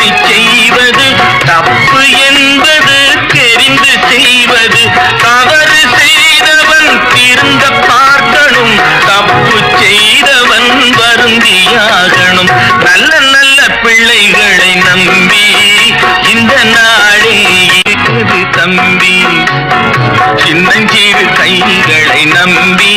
தவறி செய்வது தப்பு என்பது தெரிந்து செய்வது. தவறு செய்தவன் திருந்த பார்க்கணும். தப்பு செய்தவன் வருந்தியாகணும். நல்ல நல்ல பிள்ளைகளை நம்பி இந்த நாடே இருக்குது தம்பி. சின்னஞ்சிறு கைகளை நம்பி